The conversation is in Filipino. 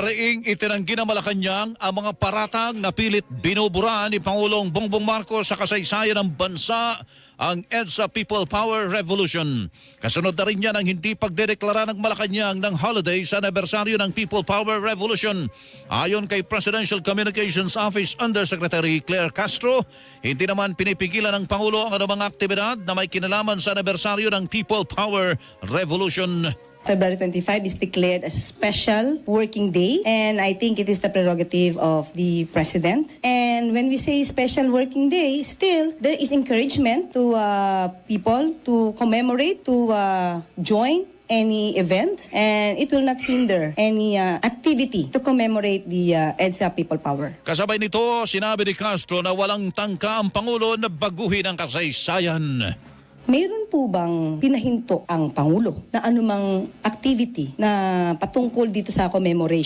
Mariing itinanggi ng Malacanang ang mga paratang na pilit binubura ni Pangulong Bongbong Marcos sa kasaysayan ng bansa ang EDSA People Power Revolution. Kasunod na rin yan ang hindi pagdedeklara ng Malacanang ng holiday sa anibersaryo ng People Power Revolution. Ayon kay Presidential Communications Office Undersecretary Claire Castro, hindi naman pinipigilan ng Pangulo ang anumang aktibidad na may kinalaman sa anibersaryo ng People Power Revolution. February 25 is declared a special working day, and I think it is the prerogative of the president. And when we say special working day, still there is encouragement to uh, people to commemorate, to uh, join any event, and it will not hinder any uh, activity to commemorate the uh, EDSA People Power. Kasabay nito, sinabi ni Castro na walang tangka ang Pangulo na baguhin ang kasaysayan. Mayroon po bang pinahinto ang Pangulo na anumang activity na patungkol dito sa commemoration?